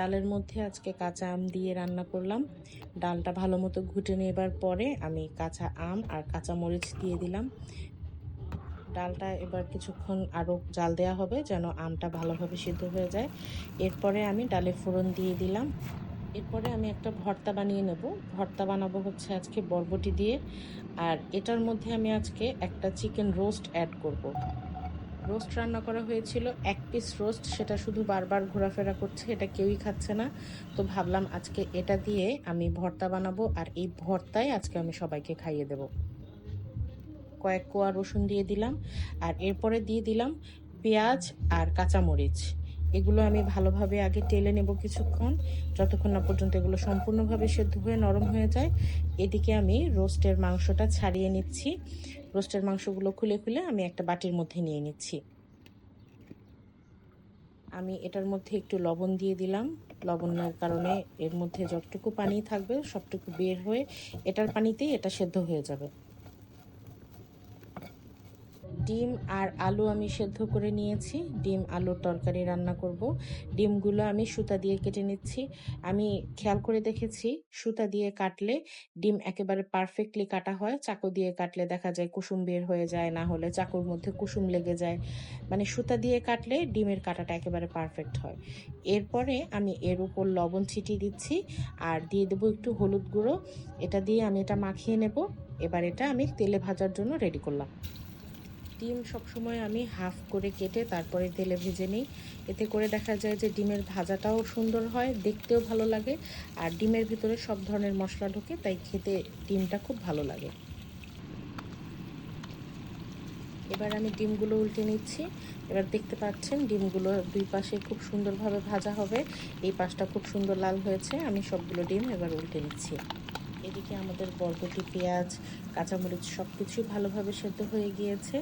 ডালের মধ্যে আজকে কাঁচা আম দিয়ে রান্না করলাম। ডালটা ভালো মতো ঘুটে নেবার পরে আমি কাঁচা আম আর কাঁচা মরিচ দিয়ে দিলাম। ডালটা এবার কিছুক্ষণ আরও জাল দেওয়া হবে যেন আমটা ভালোভাবে সিদ্ধ হয়ে যায়। এরপরে আমি ডালে ফোড়ন দিয়ে দিলাম। এরপরে আমি একটা ভর্তা বানিয়ে নেব। ভর্তা বানাবো হচ্ছে আজকে বরবটি দিয়ে। আর এটার মধ্যে আমি আজকে একটা চিকেন রোস্ট অ্যাড করব। রোস্ট রান্না করা হয়েছিল, এক পিস রোস্ট সেটা শুধু বারবার ঘোরাফেরা করছে, এটা কেউই খাচ্ছে না। তো ভাবলাম আজকে এটা দিয়ে আমি ভর্তা বানাবো, আর এই ভর্তায় আজকে আমি সবাইকে খাইয়ে দেব। কয়েক কোয়া রসুন দিয়ে দিলাম, আর এরপরে দিয়ে দিলাম পেঁয়াজ আর কাঁচামরিচ। এগুলো আমি ভালোভাবে আগে টেলে নেব কিছুক্ষণ। যতক্ষণ না পর্যন্ত এগুলো সম্পূর্ণভাবে সেদ্ধ হয়ে নরম হয়ে যায়, এদিকে আমি রোস্টের মাংসটা ছাড়িয়ে নিচ্ছি। রোস্টের মাংসগুলো খুলে খুলে আমি একটা বাটির মধ্যে নিয়ে নিচ্ছি। আমি এটার মধ্যে একটু লবণ দিয়ে দিলাম। লবণের কারণে এর মধ্যে যতটুকু পানি থাকবে সবটুকু বের হয়ে এটার পানিতেই এটা সেদ্ধ হয়ে যাবে। ডিম আর আলু আমি সেদ্ধ করে নিয়েছি। ডিম, আলুর তরকারি রান্না করব। ডিমগুলো আমি সুতা দিয়ে কেটে নিচ্ছি। আমি খেয়াল করে দেখেছি, সুতা দিয়ে কাটলে ডিম একেবারে পারফেক্টলি কাটা হয়। চাকু দিয়ে কাটলে দেখা যায় কুসুম বের হয়ে যায়, না হলে চাকুর মধ্যে কুসুম লেগে যায়। মানে সুতা দিয়ে কাটলে ডিমের কাটাটা একেবারে পারফেক্ট হয়। এরপরে আমি এর উপর লবণ ছিটিয়ে দিচ্ছি আর দিয়ে দেবো একটু হলুদ গুঁড়ো। এটা দিয়ে আমি এটা মাখিয়ে নেব। এবার এটা আমি তেলে ভাজার জন্য রেডি করলাম। ডিম সবসময় আমি হাফ করে কেটে তারপরে তেলে ভেজে নিই। এতে করে দেখা যায় যে ডিমের ভাজাটাও সুন্দর হয়, দেখতেও ভালো লাগে আর ডিমের ভিতরে সব ধরনের মশলা ঢোকে, তাই খেতে ডিমটা খুব ভালো লাগে। এবার আমি ডিমগুলো উল্টে নিচ্ছি। এবার দেখতে পাচ্ছেন ডিমগুলো দুই পাশে খুব সুন্দরভাবে ভাজা হবে। এই পাশটা খুব সুন্দর লাল হয়েছে। আমি সবগুলো ডিম এবার উল্টে নিচ্ছি। এদিকে আমাদের বরবটি, পেঁয়াজ, কাঁচামরিচ সব কিছুই ভালোভাবে সেদ্ধ হয়ে গিয়েছে।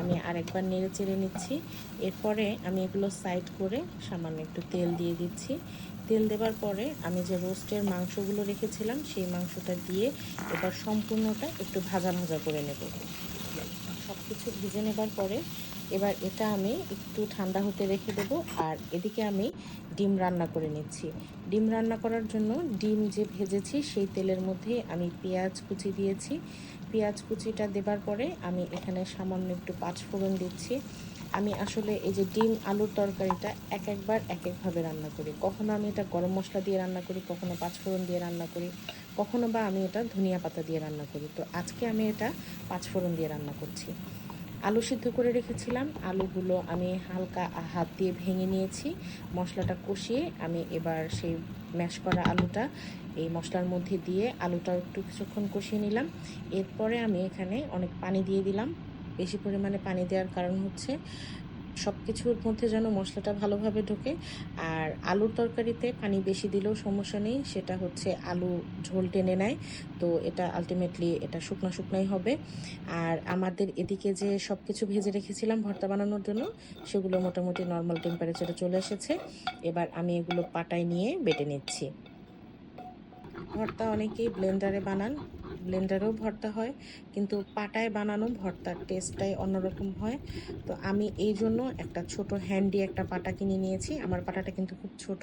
আমি আরেকবার নেড়ে চেড়ে নিচ্ছি। এরপরে আমি এগুলো সাইড করে সামান্য একটু তেল দিয়ে দিচ্ছি। তেল দেবার পরে আমি যে রোস্টের মাংসগুলো রেখেছিলাম, সেই মাংসটা দিয়ে এবার সম্পূর্ণটা একটু ভাজা ভাজা করে নেব। সব কিছু ভিজে নেবার পরে এবার এটা আমি একটু ঠান্ডা হতে রেখে দেবো, আর এদিকে আমি ডিম রান্না করে নিচ্ছি। ডিম রান্না করার জন্য ডিম যে ভেজেছি সেই তেলের মধ্যে আমি পেঁয়াজ কুচি দিয়েছি। পেঁয়াজ কুচিটা দেবার পরে আমি এখানে সামান্য একটু পাঁচফোড়ন দিচ্ছি। আমি আসলে এই যে ডিম আলুর তরকারিটা এক একবার এক একভাবে রান্না করি। কখনো আমি এটা গরম মশলা দিয়ে রান্না করি, কখনো পাঁচফোড়ন দিয়ে রান্না করি, কখনো বা আমি এটা ধনিয়া পাতা দিয়ে রান্না করি। তো আজকে আমি এটা পাঁচফোড়ন দিয়ে রান্না করছি। আলু সিদ্ধ করে রেখেছিলাম। আলুগুলো আমি হালকা হাত দিয়ে ভেঙে নিয়েছি। মশলাটা কষিয়ে আমি এবার সেই ম্যাশ করা আলুটা এই মশলার মধ্যে দিয়ে আলুটা একটু কিছুক্ষণ কষিয়ে নিলাম। এরপরে আমি এখানে অনেক পানি দিয়ে দিলাম। বেশি পরিমাণে পানি দেওয়ার কারণ হচ্ছে সব কিছুর মধ্যে যেন মশলাটা ভালোভাবে ঢোকে। আর আলুর তরকারিতে পানি বেশি দিলেও সমস্যা নেই, সেটা হচ্ছে আলু ঝোল টেনে নেয়। তো এটা আলটিমেটলি এটা শুকনো শুকনোই হবে। আর আমাদের এদিকে যে সব কিছু ভেজে রেখেছিলাম ভর্তা বানানোর জন্য, সেগুলো মোটামুটি নর্মাল টেম্পারেচারে চলে এসেছে। এবার আমি এগুলো পাটায় নিয়ে বেটে নিচ্ছি। ভর্তা অনেকেই ব্লেন্ডারে বানান। ব্লেন্ডারেও ভর্তা হয়, কিন্তু পাটায় বানানো ভর্তার টেস্টটাই অন্যরকম হয়। তো আমি এই জন্য একটা ছোট হ্যান্ডি একটা পাটা কিনে নিয়েছি। আমার পাটাটা কিন্তু খুব ছোট।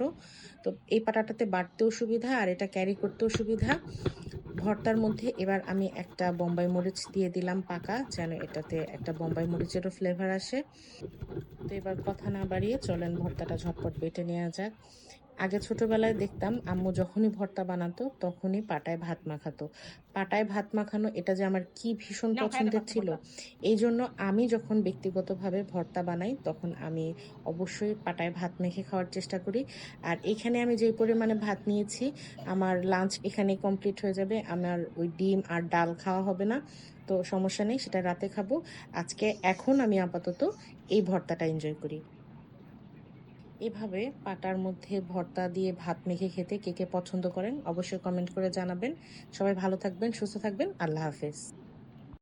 তো এই পাটাটাতে বাড়তেও সুবিধা আর এটা ক্যারি করতেও সুবিধা। ভর্তার মধ্যে এবার আমি একটা বোম্বাই মরিচ দিয়ে দিলাম পাকা, যেন এটাতে একটা বোম্বাই মরিচেরও ফ্লেভার আসে। তো এবার কথা না বাড়িয়ে চলেন ভর্তাটা ঝটপট বেটে নেওয়া যাক। আগে ছোটবেলায় দেখতাম আম্মু যখনই ভর্তা বানাতো তখনই পাটায় ভাত মাখাতো। পাটায় ভাত মাখানো এটা যে আমার কি ভীষণ পছন্দের ছিল। এই জন্য আমি যখন ব্যক্তিগতভাবে ভর্তা বানাই তখন আমি অবশ্যই পাটায় ভাত মেখে খাওয়ার চেষ্টা করি। আর এখানে আমি যেই পরিমাণে ভাত নিয়েছি আমার লাঞ্চ এখানে কমপ্লিট হয়ে যাবে। আমার ওই ডিম আর ডাল খাওয়া হবে না তো সমস্যা নেই সেটা রাতে খাব। আজকে এখন আমি আপাতত এই ভর্তাটা এনজয় করি। এভাবে পাটার মধ্যে ভর্তা দিয়ে ভাত মেখে খেতে কে কে পছন্দ করেন অবশ্যই কমেন্ট করে জানাবেন। সবাই ভালো থাকবেন, সুস্থ থাকবেন। আল্লাহ হাফেজ।